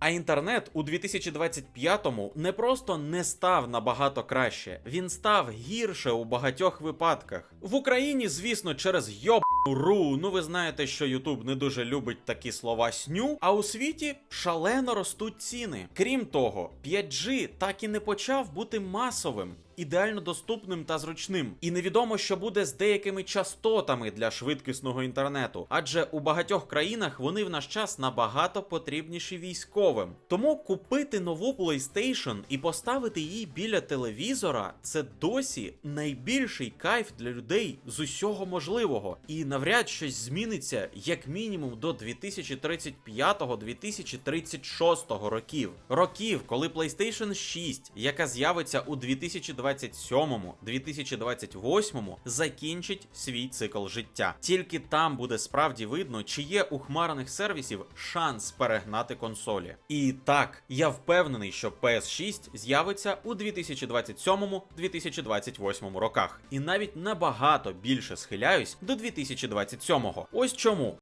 А інтернет у 2025-му не просто не став набагато краще, він став гірше у багатьох випадках. В Україні, звісно, через йоб. Ру, ну ви знаєте, що Ютуб не дуже любить такі слова сню, а у світі шалено ростуть ціни. Крім того, 5G так і не почав бути масовим, ідеально доступним та зручним. І невідомо, що буде з деякими частотами для швидкісного інтернету, адже у багатьох країнах вони в наш час набагато потрібніші військовим. Тому купити нову PlayStation і поставити її біля телевізора це досі найбільший кайф для людей з усього можливого. І навряд щось зміниться як мінімум до 2035-2036 років. Років, коли PlayStation 6, яка з'явиться у 2027-2028, закінчить свій цикл життя. Тільки там буде справді видно, чи є у хмарних сервісів шанс перегнати консолі. І так, я впевнений, що PS6 з'явиться у 2027-2028 роках, і навіть набагато більше схиляюсь до 2027-го. Ось чому